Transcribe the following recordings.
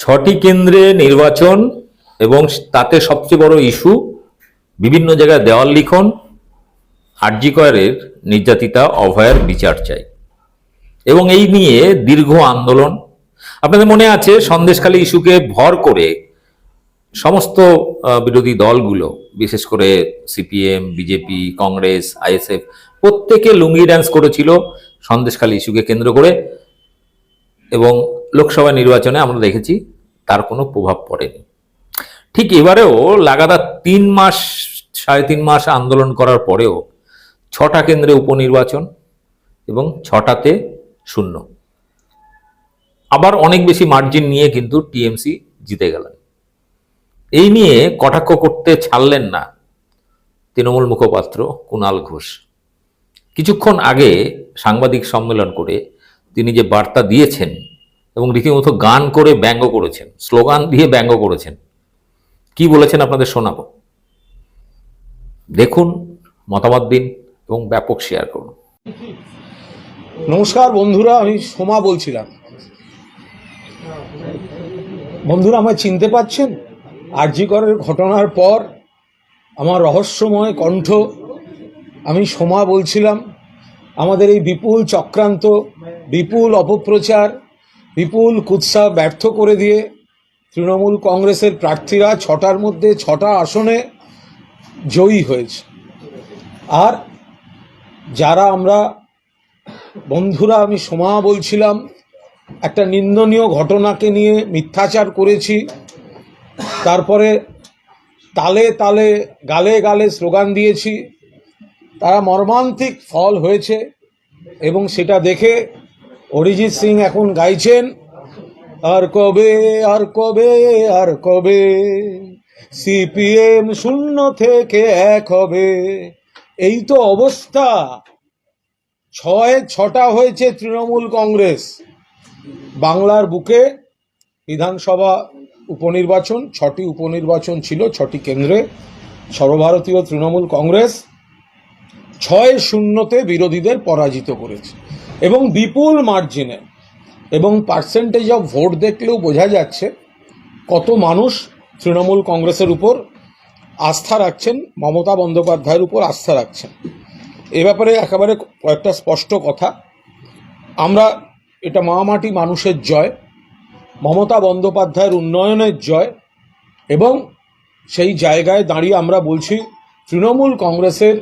ছটি কেন্দ্রে নির্বাচন এবং তাতে সবচেয়ে বড় ইস্যু, বিভিন্ন জায়গায় দেওয়াল লিখন আরজিকরের নির্যাতিতা, অভয়ের বিচার চাই। এবং এই নিয়ে দীর্ঘ আন্দোলন। আপনাদের মনে আছে, সন্দেশখালী ইস্যুকে ভর করে সমস্ত বিরোধী দলগুলো, বিশেষ করে সিপিএম, বিজেপি, কংগ্রেস, আইএসএফ, প্রত্যেকে লুঙ্গি ড্যান্স করেছিল সন্দেশখালী ইস্যুকে কেন্দ্র করে। এবং লোকসভা নির্বাচনে আমরা দেখেছি তার কোনো প্রভাব পড়েনি। ঠিক এবারেও লাগাতার তিন মাস, সাড়ে তিন মাস আন্দোলন করার পরেও ছটা কেন্দ্রে উপনির্বাচন এবং ছটাতে শূন্য। আবার অনেক বেশি মার্জিন নিয়ে কিন্তু টিএমসি জিতে গেলেন। এই নিয়ে কটাক্ষ করতে ছাড়লেন না তৃণমূল মুখপাত্র কুণাল ঘোষ। কিছুক্ষণ আগে সাংবাদিক সম্মেলন করে তিনি যে বার্তা দিয়েছেন এবং রীতিমতো গান করে ব্যঙ্গ করেছেন, স্লোগান দিয়ে ব্যঙ্গ করেছেন। কি বলেছেন আপনাদের শোনাবো? দেখুন, মতামত দিন এবং ব্যাপক শেয়ার করুন। নমস্কার বন্ধুরা, আমি সোমা বলছিলাম। বন্ধুরা, আমায় চিনতে পাচ্ছেন? আরজিকরের ঘটনার পর আমার রহস্যময় কণ্ঠ, আমি সোমা বলছিলাম, আমাদের এই বিপুল চক্রান্ত, বিপুল অপপ্রচার বিপুল কুৎসা ব্যর্থ করে দিয়ে তৃণমূল কংগ্রেসের প্রার্থীরা ছটার মধ্যে ছটা আসনে জয়ী হয়েছে। আর যারা আমরা, বন্ধুরা, আমি সোমা বলছিলাম, একটা নিন্দনীয় ঘটনাকে নিয়ে মিথ্যাচার করেছি, তারপরে তালে তালে গালে গালে স্লোগান দিয়েছি, তারা মর্মান্তিক ফল হয়েছে এবং সেটা দেখে অরিজিৎ সিং এখন গাইছেন, আর কবে আর কবে আর কবে? সিপিএম শূন্য থেকে এক হবে। এই তো অবস্থা। ছয়, ছটা হয়েছে তৃণমূল কংগ্রেস। বাংলার বুকে বিধানসভা উপনির্বাচন, ছটি উপনির্বাচন ছিল, ছটি কেন্দ্রে সর্বভারতীয় তৃণমূল কংগ্রেস ছয় শূন্যতে বিরোধীদের পরাজিত করেছে। এবং বিপুল মার্জিনে এবং পার্সেন্টেজ অফ ভোট দেখলেও বোঝা যাচ্ছে কত মানুষ তৃণমূল কংগ্রেসের উপর আস্থা রাখছেন, মমতা বন্দ্যোপাধ্যায়ের উপর আস্থা রাখছেন। এ ব্যাপারে একেবারে কয়েকটা স্পষ্ট কথা। আমরা এটা মামাটি মানুষের জয়, মমতা বন্দ্যোপাধ্যায়ের উন্নয়নের জয় এবং সেই জায়গায় দাঁড়িয়ে আমরা বলছি তৃণমূল কংগ্রেসের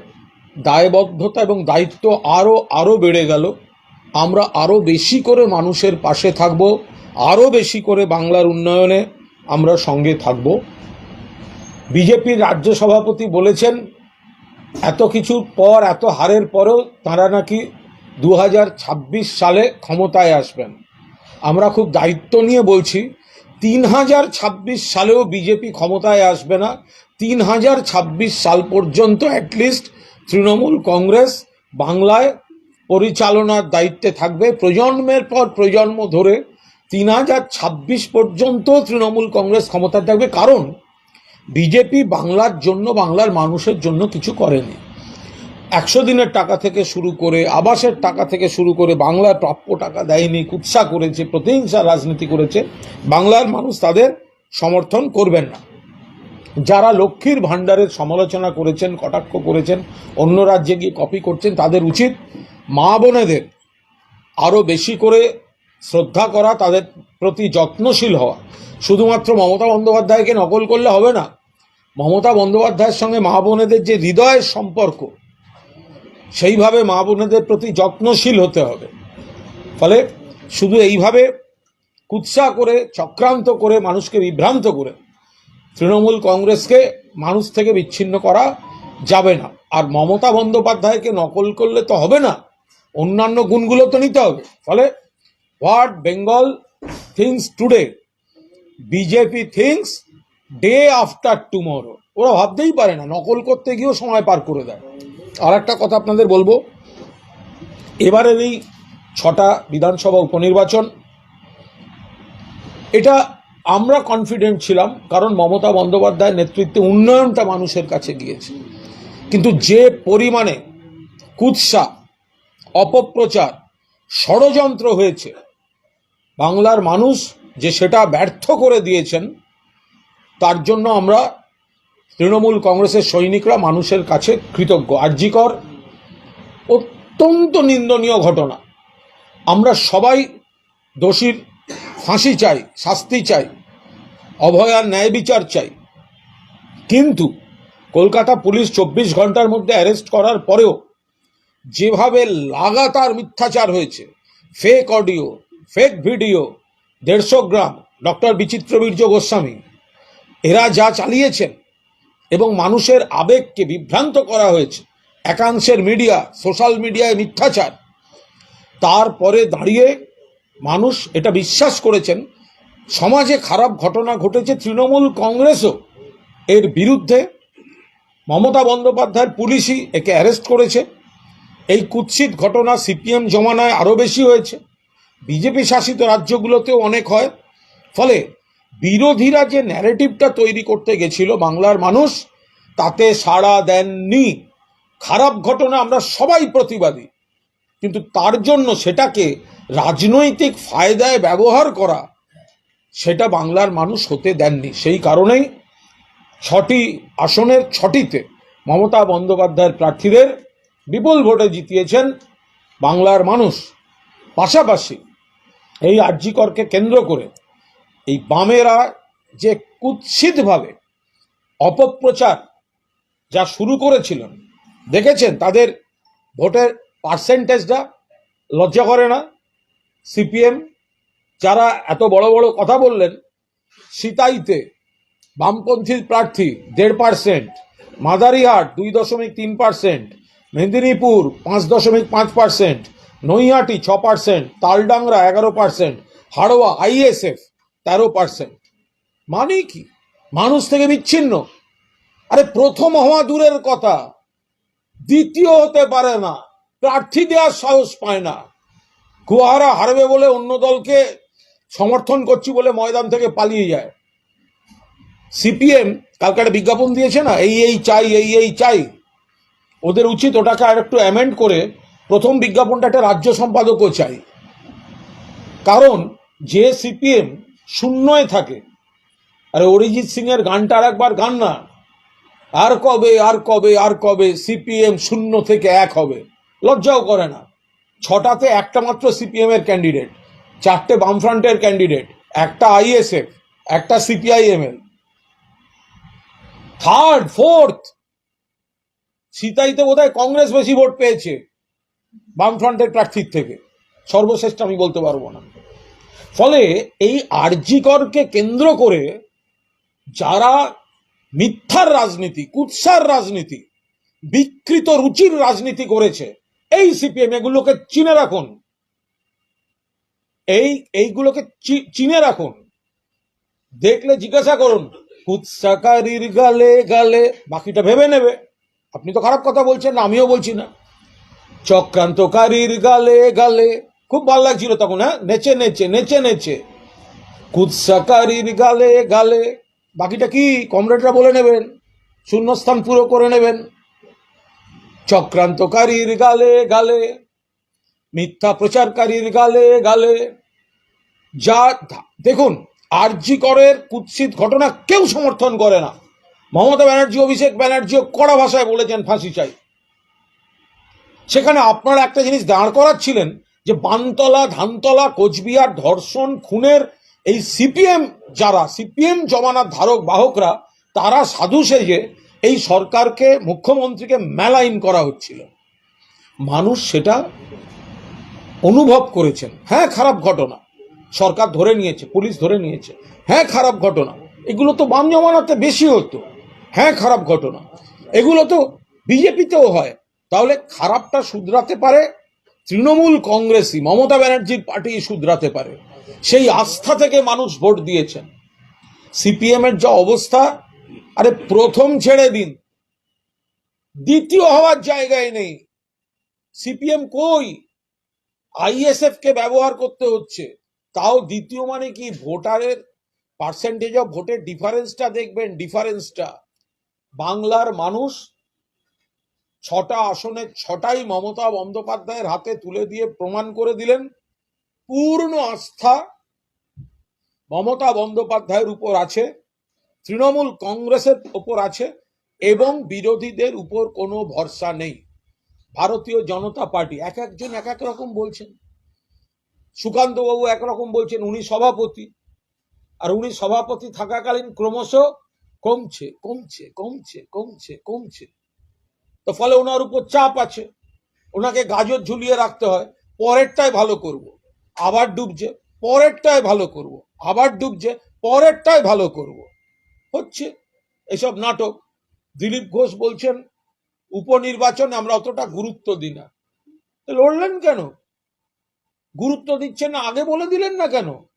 দায়বদ্ধতা এবং দায়িত্ব আরও আরও বেড়ে গেল। আমরা আরও বেশি করে মানুষের পাশে থাকব আরও বেশি করে বাংলার উন্নয়নে আমরা সঙ্গে থাকব। বিজেপির রাজ্য সভাপতি বলেছেন, এত কিছুর পর, এত হারের পরেও তারা নাকি দু হাজার ছাব্বিশ সালে ক্ষমতায় আসবেন। আমরা খুব দায়িত্ব নিয়ে বলছি তিন হাজার ছাব্বিশ সালেও বিজেপি ক্ষমতায় আসবে না তিন হাজার ছাব্বিশ সাল পর্যন্ত অ্যাটলিস্ট তৃণমূল কংগ্রেস বাংলায় পরিচালনার দায়িত্বে থাকবে। প্রজন্মের পর প্রজন্ম ধরে তিন হাজার ছাব্বিশ পর্যন্ত তৃণমূল কংগ্রেস ক্ষমতা থাকবে। কারণ বিজেপি বাংলার জন্য, বাংলার মানুষের জন্য কিছু করেনি। একশো দিনের টাকা থেকে শুরু করে আবাসের টাকা থেকে শুরু করে বাংলার প্রাপ্য টাকা দেয়নি, কুৎসা করেছে প্রতিহিংসা রাজনীতি করেছে। বাংলার মানুষ তাদের সমর্থন করবেন না। যারা লক্ষ্মীর ভাণ্ডারের সমালোচনা করেছেন, কটাক্ষ করেছেন, অন্য রাজ্যে গিয়ে কপি করছেন, তাদের উচিত মা বোনেদের আরও বেশি করে শ্রদ্ধা করা, তাদের প্রতি যত্নশীল হওয়া। শুধুমাত্র মমতা বন্দ্যোপাধ্যায়কে নকল করলে হবে না, মমতা বন্দ্যোপাধ্যায়ের সঙ্গে মা বোনেদের যে হৃদয়ের সম্পর্ক, সেইভাবে মা বোনেদের প্রতি যত্নশীল হতে হবে। ফলে শুধু এইভাবে কুৎসা করে, চক্রান্ত করে, মানুষকে বিভ্রান্ত করে তৃণমূল কংগ্রেসকে মানুষ থেকে বিচ্ছিন্ন করা যাবে না। আর মমতা বন্দ্যোপাধ্যায়কে নকল করলে তো হবে না। অন্যান্য গুণগুলো তো নিতে হবে। ফলে what Bengal thinks today? BJP thinks day after tomorrow. ওরা ভাবতেই পারে না, নকল করতে গিয়েও সময় পার করে দেয়। আর একটা কথা আপনাদের বলব, এবারের এই ছটা বিধানসভা উপনির্বাচন, এটা আমরা কনফিডেন্ট ছিলাম, কারণ মমতা বন্দ্যোপাধ্যায়ের নেতৃত্বে উন্নয়নটা মানুষের কাছে গিয়েছে। কিন্তু যে পরিমাণে কুৎসা অপপ্রচার ষড়যন্ত্র হয়েছে। বাংলার মানুষ যে সেটা ব্যর্থ করে দিয়েছেন, তার জন্য আমরা তৃণমূল কংগ্রেসের সৈনিকরা মানুষের কাছে কৃতজ্ঞ। আর্জিকর অত্যন্ত নিন্দনীয় ঘটনা। আমরা সবাই দোষীর ফাঁসি চাই, শাস্তি চাই অভয়ার ন্যায় বিচার চাই। কিন্তু কলকাতা পুলিশ চব্বিশ ঘণ্টার মধ্যে অ্যারেস্ট করার পরেও যেভাবে লাগাতার মিথ্যাচার হয়েছে ফেক অডিও ফেক ভিডিও দেড়শো গ্রাম ডক্টর বিচিত্রবীর্য গোস্বামী, এরা যা চালিয়েছেন এবং মানুষের আবেগকে বিভ্রান্ত করা হয়েছে, একাংশের মিডিয়া সোশ্যাল মিডিয়ায় মিথ্যাচার, তারপরে দাঁড়িয়ে মানুষ এটা বিশ্বাস করেছেন, সমাজে খারাপ ঘটনা ঘটেছে তৃণমূল কংগ্রেসও, এর বিরুদ্ধে মমতা বন্দ্যোপাধ্যায়ের পুলিশই একে অ্যারেস্ট করেছে। এই কুৎসিত ঘটনা সিপিএম জমানায় আরও বেশি হয়েছে। বিজেপি শাসিত রাজ্যগুলোতেও অনেক হয়। ফলে বিরোধীরা যে ন্যারেটিভটা তৈরি করতে গেছিল বাংলার মানুষ, তাতে সাড়া দেননি। খারাপ ঘটনা আমরা সবাই প্রতিবাদী। কিন্তু তার জন্য সেটাকে রাজনৈতিক ফায়দায় ব্যবহার করা, সেটা বাংলার মানুষ হতে দেননি। সেই কারণেই ছটি আসনের ছটিতে মমতা বন্দ্যোপাধ্যায়ের প্রার্থীদের বিপুল ভোটে জিতিয়েছেন বাংলার মানুষ। পাশাপাশি এই আর্যিকরকে কেন্দ্র করে এই বামেরা যে কুৎসিতভাবে অপপ্রচার যা শুরু করেছিলেন, দেখেছেন? তাদের ভোটের পার্সেন্টেজটা লজ্জা করে না? সিপিএম যারা এত বড় বড় কথা বললেন, সিতাইতে বামপন্থী প্রার্থী দেড় পার্সেন্ট, মাদারিহাট দুই দশমিক তিন পার্সেন্ট মেদিনীপুর পাঁচ দশমিক পাঁচ পার্সেন্ট, নৈহাটি ছ পার্সেন্ট, তালডাংরা এগারো পার্সেন্ট, হাড়োয়া আইএসএফ তেরো পার্সেন্ট। মানে কি? মানুষ থেকে বিচ্ছিন্ন। আরে প্রথম হওয়া দূরের কথা। দ্বিতীয় হতে পারে না। প্রার্থী দেওয়ার সাহস পায় না। গুয়াহারা হারবে বলে অন্য দলকে সমর্থন করছি বলে ময়দান থেকে পালিয়ে যায়। সিপিএম কালকে একটা বিজ্ঞাপন দিয়েছে না? এই এই চাই, এই এই চাই। ওদের উচিত ওটাকে আর একটু অ্যামেন্ড করে প্রথম বিজ্ঞাপনটা একটা রাজ্য সম্পাদকও চাই। কারণ যে সিপিএম শূন্যয় থাকে, আরে অরিজিৎ সিং এর গানটা আর একবার গান না। আর কবে আর কবে আর কবে সিপিএম শূন্য থেকে এক হবে? লজ্জাও করে না। ছটাতে একটা মাত্র সিপিএম এর ক্যান্ডিডেট চারটে বামফ্রন্টের ক্যান্ডিডেট একটা আইএসএফ, একটা সিপিআইএমএল থার্ড ফোর্থ সিতাইতে বোধহয় কংগ্রেস বেশি ভোট পেয়েছে বামফ্রন্টের প্রার্থীর থেকে। সর্বশ্রেষ্ঠ আমি বলতে পারব না। ফলে এই আরজিকরকে কেন্দ্র করে যারা মিথ্যার রাজনীতি, কুৎসার রাজনীতি, বিকৃত রুচির রাজনীতি করেছে, এই সিপিএম, এগুলোকে চিনে রাখুন। এই, এইগুলোকে চিনে রাখুন। দেখলে জিজ্ঞাসা করুন, কুৎসাকারীর গালে গালে, বাকিটা ভেবে নেবে। আপনি তো খারাপ কথা বলছেন না, আমিও বলছি না। চক্রান্তকারীর গালে গালে, খুব ভালো লাগছিল তখন হ্যাঁ? নেচে নেচে নেচে নেচে। কুৎসাকারীর গালে গালে, বাকিটা কি? কমরেডরা বলে নেবেন, শূন্যস্থান পুরো করে নেবেন। চক্রান্তকারীর গালে গালে, মিথ্যা প্রচারকারীর গালে গালে। যা, দেখুন, আরজি করের কুৎসিত ঘটনা কেউ সমর্থন করে না। মমতা ব্যানার্জি, অভিষেক ব্যানার্জিও কড়া ভাষায় বলেছেন ফাঁসি চাই। সেখানে আপনারা একটা জিনিস দাঁড় করাচ্ছিলেন যে বানতলা, ধানতলা, কোচবিহার, ধর্ষণ, খুনের এই সিপিএম যারা, সিপিএম জমানার ধারক, বাহকরা, তারা সাধু সেজে এই সরকারকে, মুখ্যমন্ত্রীকে মেলাইন করা হচ্ছিল। মানুষ সেটা অনুভব করেছেন। হ্যাঁ খারাপ ঘটনা। সরকার ধরে নিয়েছে, পুলিশ ধরে নিয়েছে। হ্যাঁ খারাপ ঘটনা। এগুলো তো বাম জমানাতে বেশি হতো। হ্যাঁ খারাপ ঘটনা। এগুলো তো বিজেপিতেও হয়। তাহলে খারাপটা শুধরাতে পারে তৃণমূল কংগ্রেসই, মমতা ব্যানার্জির পার্টি শুধরাতে পারে। সেই আস্থা থেকে মানুষ ভোট দিয়েছেন। সিপিএম এর যা অবস্থা, আরে প্রথম ছেড়ে দিন। দ্বিতীয় হওয়ার জায়গায় নেই। সিপিএম কই? আইএসএফ কে ব্যবহার করতে হচ্ছে। তাও দ্বিতীয় মানে কি? ভোটারের পার্সেন্টেজ অফ ভোটের ডিফারেন্সটা দেখবেন ডিফারেন্সটা বাংলার মানুষ ছটা আসনে, ছটাই মমতা বন্দ্যোপাধ্যায়ের হাতে তুলে দিয়ে প্রমাণ করে দিলেন, পূর্ণ আস্থা মমতা বন্দ্যোপাধ্যায়ের উপর আছে, তৃণমূল কংগ্রেসের উপর আছে এবং বিরোধীদের উপর কোনো ভরসা নেই। ভারতীয় জনতা পার্টি, এক একজন এক এক রকম বলছেন। সুকান্তবাবু একরকম বলছেন, উনি সভাপতি। আর উনি সভাপতি থাকাকালীন ক্রমশ কমছে কমছে কমছে কমছে কমছে। তো ফলে ওনার উপর চাপ আছে। ওনাকে গাজর ঝুলিয়ে রাখতে হয়। পরেরটাই ভালো করব। আবার ডুবছে। পরেরটাই ভালো করব। আবার ডুবছে। পরেরটাই ভালো করব। হচ্ছে এসব নাটক। দিলীপ ঘোষ বলছেন, উপনির্বাচনে আমরা অতটা গুরুত্ব দিই না। লড়লেন কেন? গুরুত্ব দিচ্ছেন না, আগে বলে দিলেন না কেন?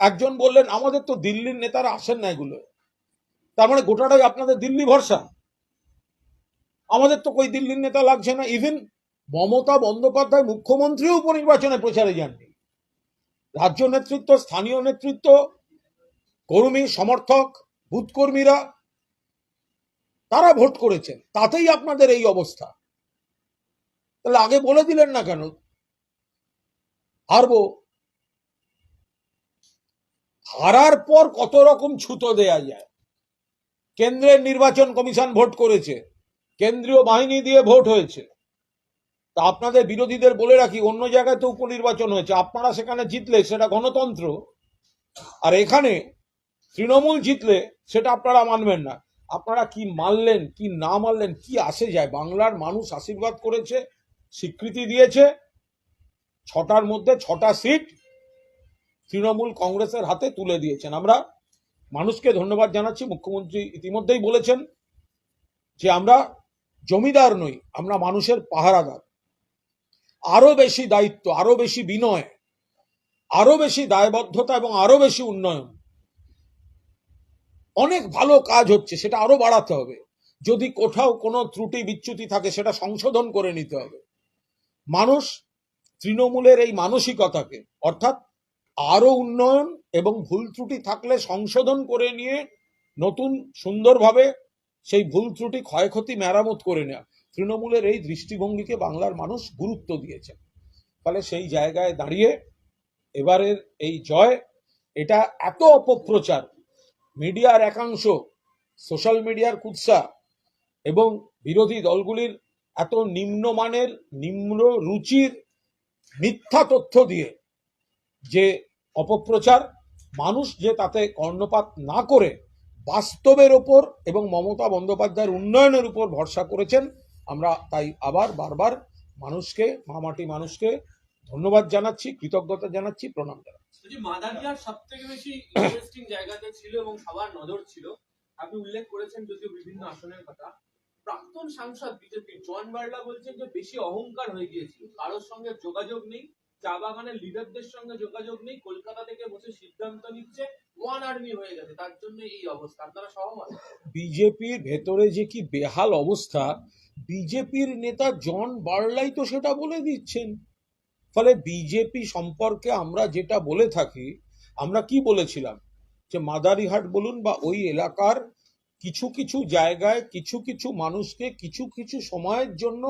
একজন বললেন, আমাদের তো দিল্লির নেতারা আসেন না এগুলো। তার মানে গোটাটাই আপনাদের দিল্লি ভরসা। আমাদের তো কই দিল্লির নেতা লাগছে না। ইভেন মমতা বন্দ্যোপাধ্যায় মুখ্যমন্ত্রীও উপনির্বাচনে প্রচারে যাননি। রাজ্য নেতৃত্ব, স্থানীয় নেতৃত্ব, কর্মী, সমর্থক বুথ কর্মীরা তারা ভোট করেছেন। তাতেই আপনাদের এই অবস্থা। তাহলে আগে বলে দিলেন না কেন? হারবো। হারার পর কত রকম ছুতো দেয়া যায়। কেন্দ্রের নির্বাচন কমিশন ভোট করেছে, কেন্দ্রীয় বাহিনী দিয়ে ভোট হয়েছে। তা আপনাদের বিরোধীদের বলে রাখি, অন্য জায়গায় তো উপনির্বাচন হয়েছে। আপনারা সেখানে জিতলে সেটা গণতন্ত্র। আর এখানে তৃণমূল জিতলে সেটা আপনারা মানবেন না। আপনারা কি মানলেন, কি না মানলেন, কি আসে যায়? বাংলার মানুষ আশীর্বাদ করেছে, স্বীকৃতি দিয়েছে। ছটার মধ্যে ছটা সিট তৃণমূল কংগ্রেসের হাতে তুলে দিয়েছেন। আমরা মানুষকে ধন্যবাদ জানাচ্ছি। মুখ্যমন্ত্রী ইতিমধ্যেই বলেছেন যে আমরা জমিদার নই, আমরা মানুষের পাহারাদার। আরও বেশি দায়িত্ব, আরও বেশি বিনয়, আরও বেশি দায়বদ্ধতা এবং আরও বেশি উন্নয়ন। অনেক ভালো কাজ হচ্ছে, সেটা আরও বাড়াতে হবে। যদি কোথাও কোনো ত্রুটি বিচ্যুতি থাকে, সেটা সংশোধন করে নিতে হবে। মানুষ তৃণমূলের এই মানসিকতাকে, অর্থাৎ আরও উন্নয়ন এবং ভুল ত্রুটি থাকলে সংশোধন করে নিয়ে নতুন সুন্দরভাবে সেই ভুল ত্রুটি ক্ষয়ক্ষতি মেরামত করে নেওয়া তৃণমূলের এই দৃষ্টিভঙ্গিকে বাংলার মানুষ গুরুত্ব দিয়েছে ফলে সেই জায়গায় দাঁড়িয়ে এবারের এই জয়, এটা এত অপপ্রচার। মিডিয়ার একাংশ, সোশ্যাল মিডিয়ার কুৎসা এবং বিরোধী দলগুলির এত নিম্নমানের নিম্ন রুচির মিথ্যা তথ্য দিয়ে যে অপপ্রচার, মানুষ যে তাতে কর্ণপাত না করে বাস্তবের ওপর এবং মমতা বন্দ্যোপাধ্যায়ের উন্নয়নের উপর ভরসা করেছেন, আমরা তাই আবার বারবার মানুষকে মামাটি মানুষকে ধন্যবাদ জানাচ্ছি, কৃতজ্ঞতা জানাচ্ছি, প্রণাম জানাচ্ছি। মাদারিয়ার সব থেকে বেশি ইন্টারেস্টিং জায়গাতে ছিল এবং সবার নজর ছিল, আপনি উল্লেখ করেছেন যদিও বিভিন্ন আসনের কথা, প্রাক্তন সাংসদ বিজেপি জন বার্লা বলছেন যে বেশি অহংকার হয়ে গিয়েছিল, কারোর সঙ্গে যোগাযোগ নেই চা বাগানের লিডারদের সঙ্গে যোগাযোগ নেই, কলকাতা থেকে বসে সিদ্ধান্ত নিচ্ছে, ওয়ান আর্মি হয়ে গেছে, তার জন্য এই অবস্থা, আপনারা সহমত? বিজেপির ভেতরে যে কি বেহাল অবস্থা, বিজেপির নেতা জন বার্লাই তো সেটা বলে দিচ্ছেন। ফলে বিজেপি সম্পর্কে আমরা যেটা বলে থাকি, আমরা কি বলেছিলাম? যে মাদারিহাট বলুন বা ওই এলাকার কিছু কিছু জায়গায় কিছু কিছু মানুষকে কিছু কিছু সময়ের জন্য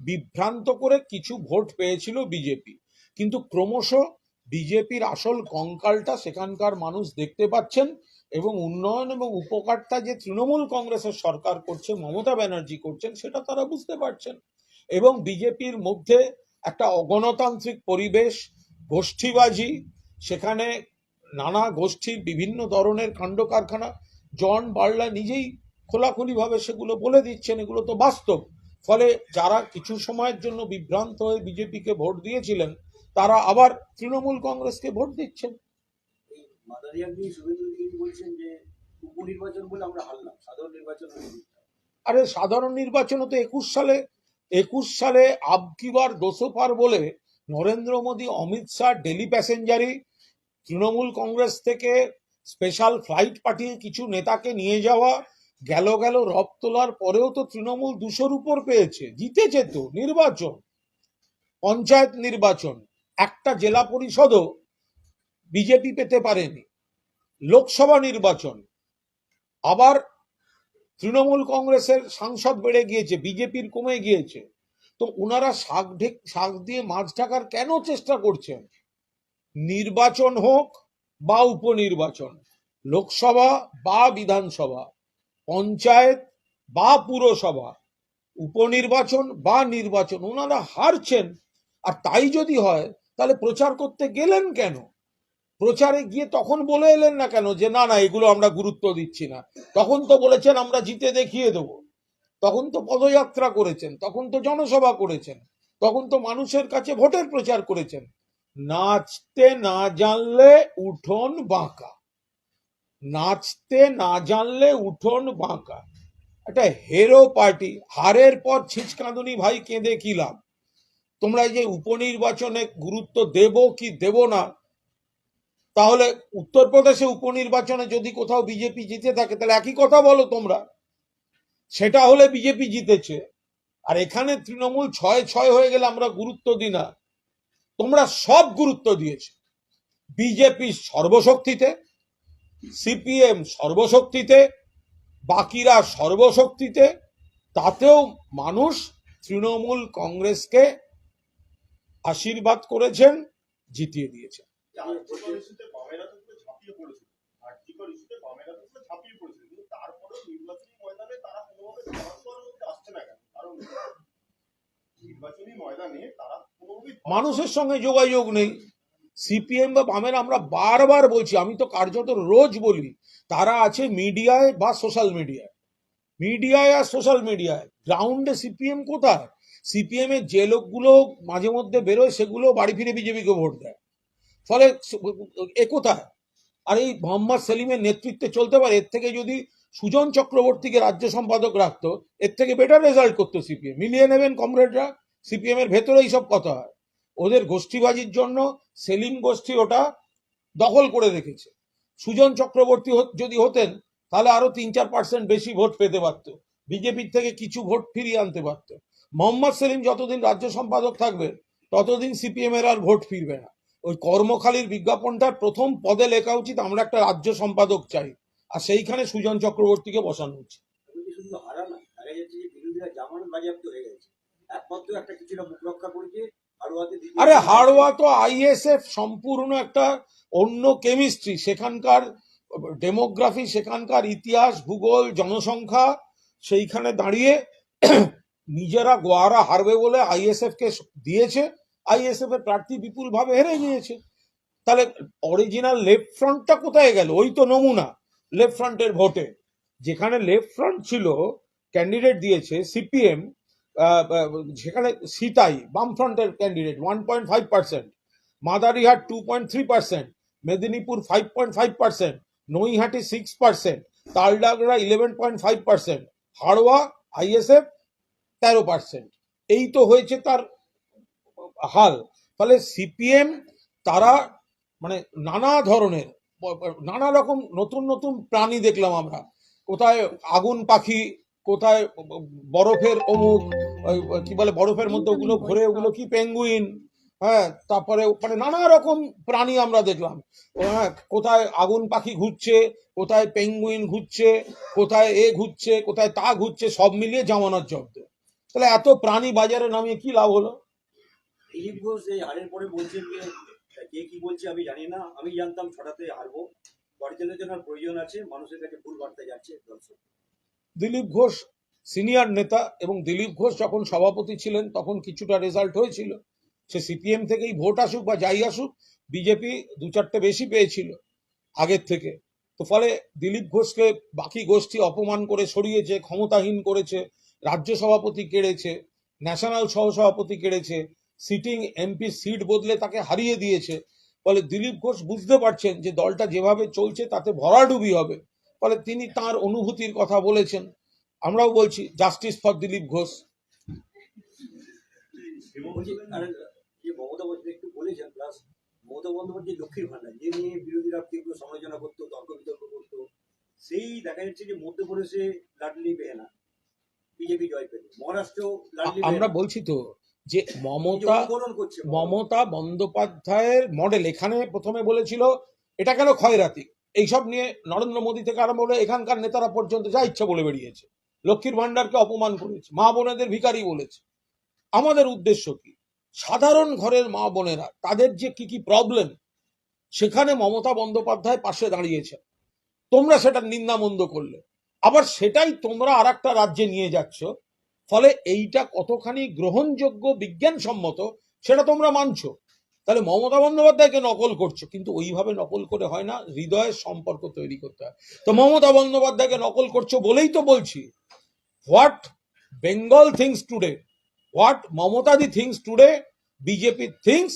বিভ্রান্ত করে কিছু ভোট পেয়েছিল বিজেপি। কিন্তু ক্রমশ বিজেপির আসল কঙ্কালটা সেখানকার মানুষ দেখতে পাচ্ছেন এবং উন্নয়ন এবং উপকারটা যে তৃণমূল কংগ্রেসের সরকার করছে, মমতা ব্যানার্জি করছেন, সেটা তারা বুঝতে পারছেন। এবং বিজেপির মধ্যে একটা অগণতান্ত্রিক পরিবেশ, গোষ্ঠীবাজি, সেখানে নানা গোষ্ঠীর বিভিন্ন ধরনের কাণ্ড কারখানা, জন বার্লা নিজেই খোলাখুলিভাবে সেগুলো বলে দিচ্ছেন, এগুলো তো বাস্তব। ফলে যারা কিছু সময়ের জন্য বিভ্রান্ত হয়ে বিজেপিকে ভোট দিয়েছিলেন তারা আবার তৃণমূল কংগ্রেসকে ভোট দিচ্ছেন। আরে সাধারণ নির্বাচনে তো একুশ সালে একুশ সালে আবকিবার দোসোফার বলে নরেন্দ্র মোদী অমিত শাহ ডেলি প্যাসেঞ্জারি তৃণমূল কংগ্রেস থেকে স্পেশাল ফ্লাইট পাঠিয়ে কিছু নেতাকে নিয়ে যাওয়া গেল গেল রব তোলার পরেও তো তৃণমূল দুশোর উপর পেয়েছে জিতেছে তো নির্বাচন পঞ্চায়েত নির্বাচন একটা জেলা পরিষদও বিজেপি পেতে পারেনি। লোকসভা নির্বাচন। আবার তৃণমূল কংগ্রেসের সাংসদ বেড়ে গিয়েছে, বিজেপির কমে গিয়েছে। তো ওনারা শাক ঢেক শাক দিয়ে মাছ ঢাকার কেন চেষ্টা করছেন? নির্বাচন হোক বা উপনির্বাচন, লোকসভা বা বিধানসভা, পঞ্চায়েত বা পুরসভা, উপনির্বাচন বা নির্বাচন ওনারা হারছেন। আর তাই যদি হয় তাহলে প্রচার করতে গেলেন কেন? প্রচারে গিয়ে তখন বলে এলেন না কেন যে, না না, এগুলো আমরা গুরুত্ব দিচ্ছি না। তখন তো বলেছেন, আমরা জিতে দেখিয়ে দেব। তখন তো পদযাত্রা করেছেন, তখন তো জনসভা করেছেন, তখন তো মানুষের কাছে ভোটের প্রচার করেছেন। নাচতে না জানলে উঠোন বাঁকা। নাচতে না জানলে উঠোন বাঁকা। একটা হেরো পার্টি, হারের পর ছিচকাঁদুনি ভাই কেঁদে কি লাভ? তোমরা এই যে উপনির্বাচনে গুরুত্ব দেব কি দেব না, তাহলে উত্তরপ্রদেশে উপনির্বাচনে যদি কোথাও বিজেপি জিতে থাকে, তাহলে একই কথা বলো তোমরা। সেটা হলে বিজেপি জিতেছে। আর এখানে তৃণমূল ছয় ছয় হয়ে গেলে আমরা গুরুত্ব দিই না। তোমরা সব গুরুত্ব দিয়েছে। বিজেপি সর্বশক্তিতে, সিপিএম সর্বশক্তিতে, বাকিরা সর্বশক্তিতে, তাতেও মানুষ তৃণমূল কংগ্রেসকে আশীর্বাদ করেছেন, জিতিয়ে দিয়েছেন। মানুষের সঙ্গে যোগাযোগ নেই। সিপিএম বা বামের আমরা বারবার বলছি, আমি তো কার্যত রোজ বলি, তারা আছে মিডিয়ায় বা সোশ্যাল মিডিয়ায়। মিডিয়ায় আর সোশ্যাল মিডিয়ায়। গ্রাউন্ডে সিপিএম কোথায়? সিপিএম এর যে লোকগুলো মাঝে মধ্যে বেরোয়, সেগুলো বাড়ি ফিরে বিজেপিকে ভোট দেয়। ফলে এ কোথায়? আর এই মোহাম্মদ সেলিমের নেতৃত্বে চলতে পারে, এর থেকে যদি সুজন চক্রবর্তীকে রাজ্য সম্পাদক রাখতো, এর থেকে বেটার রেজাল্ট করতো সিপিএম মিলিয়ে নেবেন কমরেডরা সিপিএম এর ভেতরে এইসব কথা হয়। ওদের গোষ্ঠীবাজির জন্য সেলিম গোষ্ঠী ওটা দখল করে রেখেছে। সুজন চক্রবর্তী যদি হতেন, তাহলে আরও তিন চার পার্সেন্ট বেশি ভোট পেতে পারতো। বিজেপির থেকে কিছু ভোট ফিরিয়ে আনতে পারতো। মোহাম্মদ সেলিম যতদিন রাজ্য সম্পাদক থাকবে ততদিন সিপিএম এর আর ভোট ফিরবে না। ওই কর্মখালির বিজ্ঞাপনটার প্রথম পদে লেখা উচিত আমরা একটা রাজ্য সম্পাদক চাই। আর সেইখানে সুজন চক্রবর্তীকে বসানো উচিত। আরে হাড়োয়া তো আইএসএফ সম্পূর্ণ একটা অন্য কেমিস্ট্রি সেখানকার ডেমোগ্রাফি সেখানকার ইতিহাস ভূগোল জনসংখ্যা সেইখানে দাঁড়িয়ে নিজেরা গোয়ারা হারবে বলে আইএসএফ কে দিয়েছে আইএসএফ এর প্রার্থী বিপুল ভাবে হেরে গিয়েছে। তাহলে অরিজিনাল লেফট ফ্রন্টটা কোথায় গেল? ওই তো নমুনা লেফট ফ্রন্টের ভোটে। যেখানে লেফট ফ্রন্ট ছিল ক্যান্ডিডেট দিয়েছে সিপিএম সেখানে সিতাই বামফ্রন্টের candidate one point five percent Madarihat two point three percent Medinipur five point five percent Naihati six percent Taldangra eleven point five percent Haroa ISF তেরো পার্সেন্ট এই তো হয়েছে তার হাল। ফলে সিপিএম তারা মানে নানা ধরনের, নানা রকম নতুন নতুন প্রাণী দেখলাম আমরা। কোথায় আগুন পাখি, কোথায় বরফের অমুক, কি বলে বরফের মধ্যে ওগুলো ঘুরে, ওগুলো কি পেঙ্গুইন হ্যাঁ তারপরে মানে নানা রকম প্রাণী আমরা দেখলাম। হ্যাঁ কোথায় আগুন পাখি ঘুরছে, কোথায় পেঙ্গুইন ঘুরছে, কোথায় এ ঘুরছে, কোথায় তা ঘুরছে, সব মিলিয়ে জামানত জব্দ। তাহলে এত প্রাণী বাজারে নামিয়ে কি লাভ হলো? দিলীপ ঘোষ এই হারের পরে বলছেন যে কে কি বলছে আমি জানি না আমি জানতাম ছটাতে হারবো। পর্যালোচনার প্রয়োজন আছে মানুষের কাছে ভুল বার্তা যাচ্ছে দর্শক। দিলীপ ঘোষ সিনিয়র নেতা এবং দিলীপ ঘোষ যখন সভাপতি ছিলেন তখন কিছুটা রেজাল্ট হয়েছিল। সে সিপিএম থেকেই ভোট আসুক বা যাই আসুক বিজেপি দু চারটে বেশি পেয়েছিল আগের থেকে। তো ফলে দিলীপ ঘোষকে বাকি গোষ্ঠী অপমান করে সরিয়েছে ক্ষমতাহীন করেছে রাজ্য সভাপতি কেড়েছে ন্যাশনাল সহসভাপতি কেড়েছে সিটিং এমপি সিট বদলে তাকে হারিয়ে দিয়েছে। ফলে দিলীপ ঘোষ বুঝতে পারছেন যে দলটা যেভাবে চলছে তাতে ভরাডুবি হবে। ফলে তিনি তার অনুভূতির কথা বলেছেন। আমরাও বলছি জাস্টিস ফর দিলীপ ঘোষ। বলেছেন প্লাস মমতা যে নিয়ে বিরোধীরা তীব্র সমালোচনা তর্ক বিতর্ক করতো, সেই দেখা যাচ্ছে যে মধ্যপ্রদেশে লাডলি বেহেনা বিজেপি জয় পেল মহারাষ্ট্র আমরা বলছি তো যে মমতা মমতা। বন্দ্যোপাধ্যায়ের মডেল এখানে প্রথমে বলেছিল এটা কেন ক্ষয়রাতি? এইসব নিয়ে নরেন্দ্র মোদী থেকে আরম্ভ করে এখানকার নেতারা পর্যন্ত যা ইচ্ছা বলে বেরিয়েছে। লক্ষ্মীর ভান্ডারকে অপমান করেছে মা বোনেদের ভিখারি বলেছে। আমাদের উদ্দেশ্য কি? সাধারণ ঘরের মা বোনেরা তাদের যে কি কি প্রবলেম সেখানে মমতা বন্দ্যোপাধ্যায় পাশে দাঁড়িয়েছে তোমরা সেটা নিন্দামন্দ করলে। আবার সেটাই তোমরা আর একটা রাজ্যে নিয়ে যাচ্ছ। ফলে এইটা কতখানি গ্রহণযোগ্য, বিজ্ঞানসম্মত, সেটা তোমরা মানছো। তাহলে মমতা বন্দ্যোপাধ্যায়কে নকল করছ? কিন্তু ওইভাবে নকল করে হয় না, হৃদয়ের সম্পর্ক তৈরি করতে হয়। তো মমতা বন্দ্যোপাধ্যায়কে নকল করছ বলেই তো বলছি। What Bengal thinks today, what মমতাদি thinks today, BJP thinks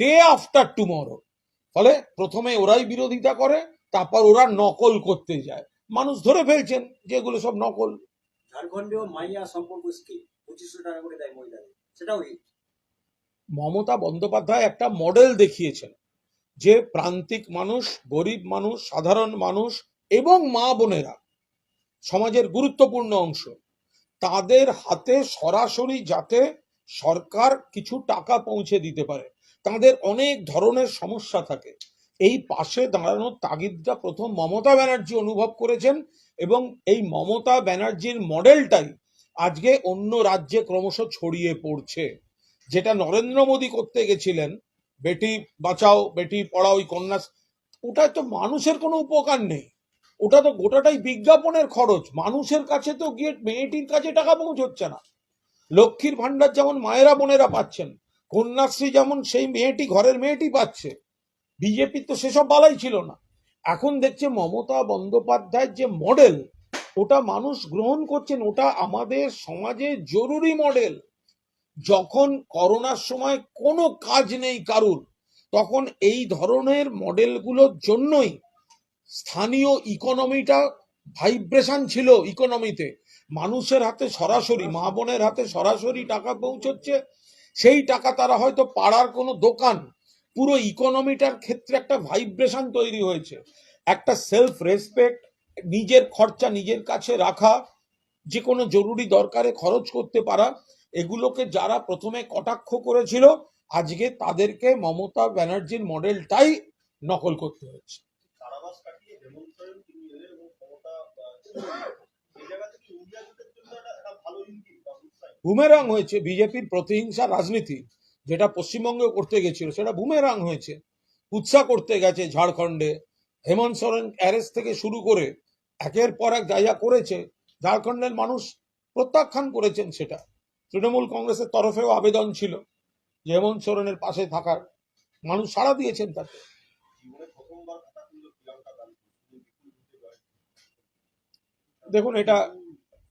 day after tomorrow. ফলে প্রথমে ওরাই বিরোধিতা করে, তারপর ওরা নকল করতে যায়। মানুষ ধরে ফেলছেন যে এগুলো সব নকল। ঝাড়খণ্ডেও মাইয়া সম্পর্ক স্কিম পঁচিশশো টাকা করে দেয় মহিলাদের সেটাও হিট মমতা বন্দ্যোপাধ্যায় একটা মডেল দেখিয়েছেন যে প্রান্তিক মানুষ গরিব মানুষ সাধারণ মানুষ এবং মা বোনেরা সমাজের গুরুত্বপূর্ণ অংশ তাদের হাতে সরাসরি যাতে সরকার কিছু টাকা পৌঁছে দিতে পারে। তাদের অনেক ধরনের সমস্যা থাকে। এই পাশে দাঁড়ানোর তাগিদটা প্রথম মমতা ব্যানার্জি অনুভব করেছেন এবং এই মমতা ব্যানার্জির মডেলটাই আজকে অন্য রাজ্যে ক্রমশ ছড়িয়ে পড়ছে। যেটা নরেন্দ্র মোদী করতে গেছিলেন, বেটি বাঁচাও, বেটি পড়াও, ওই কন্যা ওটায় তো মানুষের কোনো উপকার নেই। ওটা তো গোটাটাই বিজ্ঞাপনের খরচ। মানুষের কাছে তো গিয়ে মেয়েটির কাছে টাকা পৌঁছচ্ছে না। লক্ষ্মীর ভান্ডার যেমন মায়েরা বোনেরা পাচ্ছেন, কন্যাশ্রী যেমন সেই মেয়েটি, ঘরের মেয়েটি পাচ্ছে বিজেপি তো সেসব বালাই ছিল না। এখন দেখছে মমতা বন্দ্যোপাধ্যায়ের যে মডেল ওটা মানুষ গ্রহণ করছেন, ওটা আমাদের সমাজে জরুরি মডেল যখন করোনার সময় কোনো কাজ নেই কারুর, তখন এই ধরনের মডেলগুলোর জন্যই স্থানীয় ইকোনমিটা ভাইব্রেশন ছিল ইকোনমিতে মানুষের হাতে সরাসরি, মা বোনের হাতে সরাসরি টাকা পৌঁছচ্ছে, সেই টাকা তারা হয়তো পাড়ার কোনো দোকান পুরো ইকোনমিটার ক্ষেত্রে একটা ভাইব্রেশন তৈরি হয়েছে। একটা সেলফ রেসপেক্ট নিজের খরচা নিজের কাছে রাখা যে কোনো জরুরি দরকারে খরচ করতে পারা এগুলোকে যারা প্রথমে কটাক্ষ করেছিল আজকে তাদেরকে মমতা ব্যানার্জির মডেলটাই নকল করতে হয়েছে। বুমেরাং হয়েছে বিজেপির প্রতিহিংসা রাজনীতি। যেটা পশ্চিমবঙ্গে করতে গেছিল, সেটা বুমেরাং হয়েছে। উৎসাহ করতে গেছে ঝাড়খণ্ডে। হেমন্ত সোরেন অ্যারেস্ট থেকে শুরু করে একের পর এক যা যা করেছে, ঝাড়খণ্ডের মানুষ প্রত্যাখ্যান করেছেন সেটা। তৃণমূল কংগ্রেসের তরফেও আবেদন ছিল যে হেমন্ত সোরেনের পাশে থাকার। মানুষ সাড়া দিয়েছেন জয় দেখুন, এটা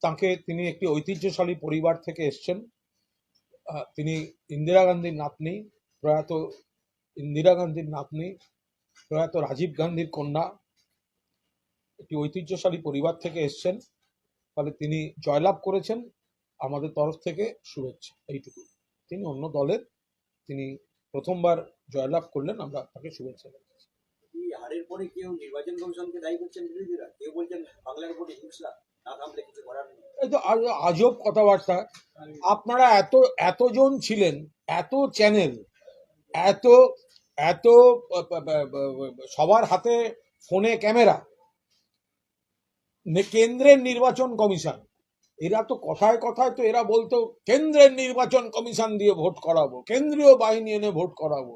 তাকে তিনি একটি ঐতিহ্যশালী পরিবার থেকে এসছেন। তিনি ইন্দিরা গান্ধীর নাতনি, প্রয়াত ইন্দিরা গান্ধীর নাতনি, প্রয়াত রাজীব গান্ধীর কন্যা। একটি ঐতিহ্যশালী পরিবার থেকে এসছেন। ফলে তিনি জয়লাভ করেছেন। আমাদের তরফ থেকে শুভেচ্ছা। এইটুকু তিনি অন্য দলের, তিনি প্রথমবার জয়লাভ করলেন। আমরা তাকে শুভেচ্ছা জানাচ্ছি। হারের পরে কেউ নির্বাচন কমিশনকে দায়ী করছেন বিরোধীরা? কেউ বলছেন বাংলার উপরে হিংসা। আজব কথাবার্তা। আপনারা এত, এতজন ছিলেন, এত চ্যানেল এত এত সবার হাতে ফোনে ক্যামেরা কেন্দ্রের নির্বাচন কমিশন। এরা তো কথায় কথায় তো এরা বলতো, কেন্দ্রের নির্বাচন কমিশন দিয়ে ভোট করাবো, কেন্দ্রীয় বাহিনী এনে ভোট করাবো।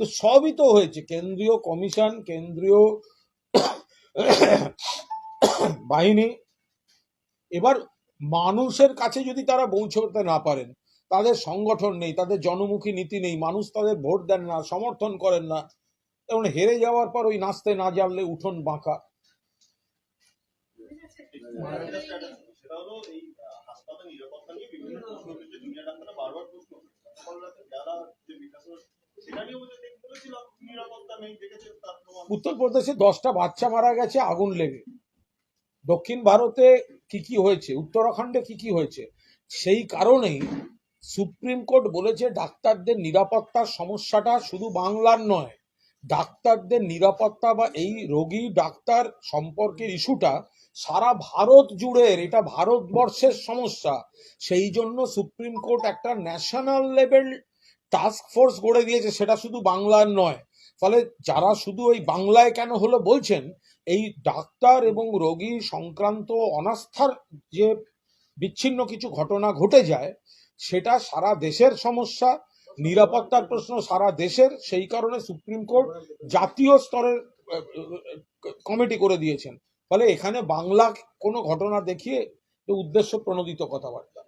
তো সবই তো হয়েছে। কেন্দ্রীয় কমিশন, কেন্দ্রীয় বাহিনী এবার মানুষের কাছে যদি তারা পৌঁছতে না পারেন, তাদের সংগঠন নেই, তাদের জনমুখী নীতি নেই, মানুষ তাদের ভোট দেন না, সমর্থন করেন না, এবং হেরে যাওয়ার পর ওই নাচতে না জানলে উঠোন বাঁকা। উত্তরপ্রদেশে দশটা বাচ্চা মারা গেছে, আগুন লেগে। দক্ষিণ ভারতে কি কি হয়েছে? উত্তরাখণ্ডে কি কি হয়েছে? সেই কারণেই সুপ্রিম কোর্ট বলেছে ডাক্তারদের নিরাপত্তার সমস্যাটা শুধু বাংলার নয়। ডাক্তারদের নিরাপত্তা বা এই রোগী ডাক্তার সম্পর্কের ইস্যুটা সারা ভারত জুড়ে, এটা ভারতবর্ষের সমস্যা। সেই জন্য সুপ্রিম কোর্ট একটা ন্যাশনাল লেভেল টাস্ক ফোর্স গড়ে দিয়েছে, সেটা শুধু বাংলার নয়। ফলে যারা শুধু ওই বাংলায় কেন হলো বলছেন, এই ডাক্তার এবং রোগী সংক্রান্ত অনাস্থার যে বিচ্ছিন্ন কিছু ঘটনা ঘটে যায়, সেটা সারা দেশের সমস্যা, নিরাপত্তার প্রশ্ন সারা দেশের, সেই কারণে সুপ্রিম কোর্ট জাতীয় স্তরের কমিটি করে দিয়েছেন। ফলে এখানে বাংলা কোনো ঘটনা দেখিয়ে উদ্দেশ্য প্রণোদিত কথাবার্তা।